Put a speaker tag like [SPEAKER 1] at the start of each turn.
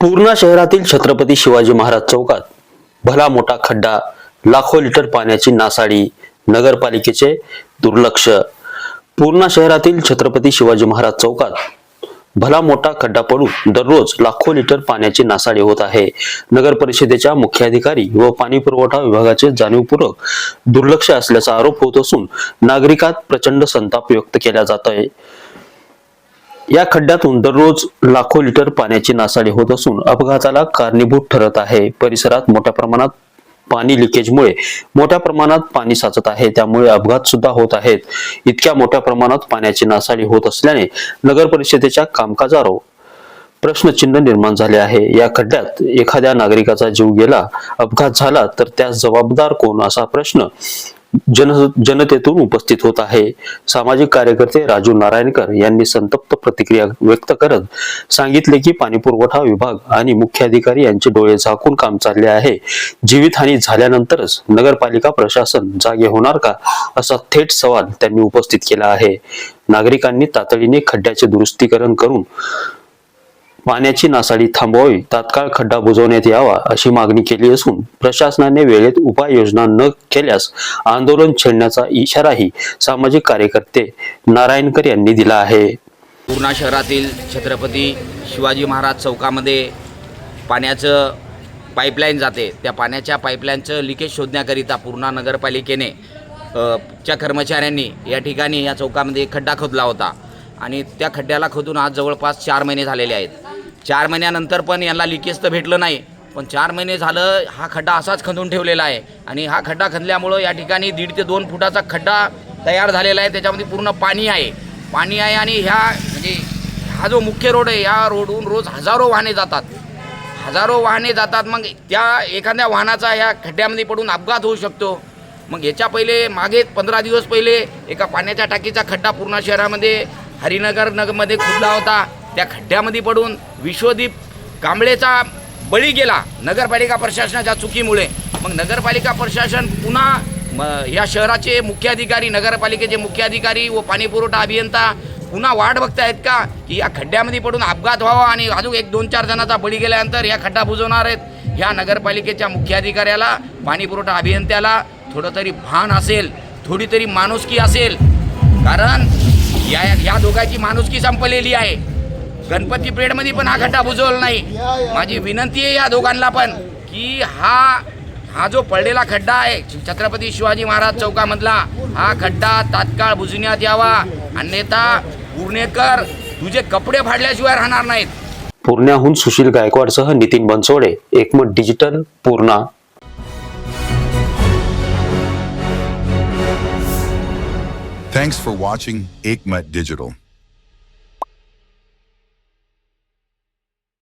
[SPEAKER 1] पूर्णा शहरातील छत्रपती शिवाजी महाराज चौकात भला मोठा खड्डा लाखो लिटर पाण्याची नासाडी नगरपालिकेचे दुर्लक्ष. पूर्णा शहरातील छत्रपती शिवाजी महाराज चौकात भला मोठा खड्डा पडून दररोज लाखो लिटर पाण्याची नासाडी होत आहे. नगर परिषदेच्या मुख्याधिकारी व पाणी पुरवठा विभागाचे जाणीवपूर्वक दुर्लक्ष असल्याचा आरोप होत असून नागरिकात प्रचंड संताप व्यक्त केला जात आहे या खड्ड्यातून दररोज लाखो लिटर पाण्याची नासाडी होत असून अपघाताला कारणीभूत ठरत आहे. परिसरात मोठ्या प्रमाणात पाणी लिकेजमुळे मोठ्या प्रमाणात पाणी साचत आहे. त्यामुळे अपघात सुद्धा होत आहेत. इतक्या मोठ्या प्रमाणात पाण्याची नासाडी होत असल्याने नगर परिषदेच्या कामकाजावर प्रश्नचिन्ह निर्माण झाले आहे. या खड्ड्यात एखाद्या नागरिकाचा जीव गेला अपघात झाला तर त्यास जबाबदार कोण? असा प्रश्न जन जनतेतून उपस्थित होत आहे. सामाजिक कार्यकर्ते राजू नारायणकर यांनी संतप्त प्रतिक्रिया व्यक्त करत सांगितले की पाणी पुरवठा विभाग आणि मुख्याधिकारी यांचे डोळे झाकून काम चालले आहे. जीवितहानी झाल्यानंतरच नगरपालिका प्रशासन जागे होणार का असा थेट सवाल त्यांनी उपस्थित केला आहे. नागरिकांनी तातडीने खड्ड्याचे दुरुस्तीकरण करून पाण्याची नासाडी थांबवावी तात्काळ खड्डा बुजवण्यात यावा अशी मागणी केली असून प्रशासनाने वेळेत उपाययोजना न केल्यास आंदोलन छेडण्याचा इशाराही सामाजिक कार्यकर्ते नारायणकर यांनी दिला आहे.
[SPEAKER 2] पूर्णा शहरातील छत्रपती शिवाजी महाराज चौकामध्ये पाण्याचं पाईपलाईन जाते. त्या पाण्याच्या पाईपलाईनचं लिकेज शोधण्याकरिता पूर्णा नगरपालिकेने च्या कर्मचाऱ्यांनी या ठिकाणी या चौकामध्ये एक खड्डा खोदला होता. आणि त्या खड्ड्याला खोदून आज जवळपास चार महिने झालेले आहेत. चार महिन्यानंतर पण यांना लिकेज तर भेटलं नाही. पण चार महिने झालं हा खड्डा असाच खंदून ठेवलेला आहे. आणि हा खड्डा खणल्यामुळं या ठिकाणी दीड ते दोन फुटाचा खड्डा तयार झालेला आहे. त्याच्यामध्ये पूर्ण पाणी आहे. पाणी आहे आणि ह्या म्हणजे हा जो मुख्य रोड आहे या रोडहून रोज हजारो वाहने जातात. हजारो वाहने जातात मग त्या एखाद्या वाहनाचा ह्या खड्ड्यामध्ये पडून अपघात होऊ शकतो. मग याच्या पहिले मागे पंधरा दिवस पहिले एका पाण्याच्या टाकीचा खड्डा पूर्ण शहरामध्ये हरिनगर नगरमध्ये खुदला होता. त्या खड्ड्यामध्ये पडून विश्वदीप कांबळेचा बळी गेला. नगरपालिका प्रशासनाच्या चुकीमुळे. मग नगरपालिका प्रशासन पुन्हा म या शहराचे मुख्याधिकारी नगरपालिकेचे मुख्याधिकारी व पाणीपुरवठा अभियंता पुन्हा वाट बघतायत का? की या खड्ड्यामध्ये पडून अपघात व्हावा आणि अजून एक दोन चार जणांचा बळी गेल्यानंतर या खड्डा बुजवणार आहेत. ह्या नगरपालिकेच्या मुख्याधिकाऱ्याला पाणीपुरवठा अभियंत्याला थोडं तरी भान असेल थोडी तरी माणुसकी असेल. कारण या या दोघांची माणुसकी संपलेली आहे. गणपती पेडमध्ये पण हा खड्डा बुजवला नाही. माझी विनंती आहे या दोघांना पण की हा हा जो पडलेला खड्डा आहे छत्रपती शिवाजी महाराज चौकामधला हा खड्डा तात्काळ बुजवण्यात यावा. अन्यथा पुणेकर तुझे कपडे फाडल्याशिवाय राहणार नाहीत.
[SPEAKER 1] पूर्ण्याहून Sushil गायकवाडसह Nitin Bansode Ekmat digital Purna.
[SPEAKER 3] Thanks for watching Aikmat Digital.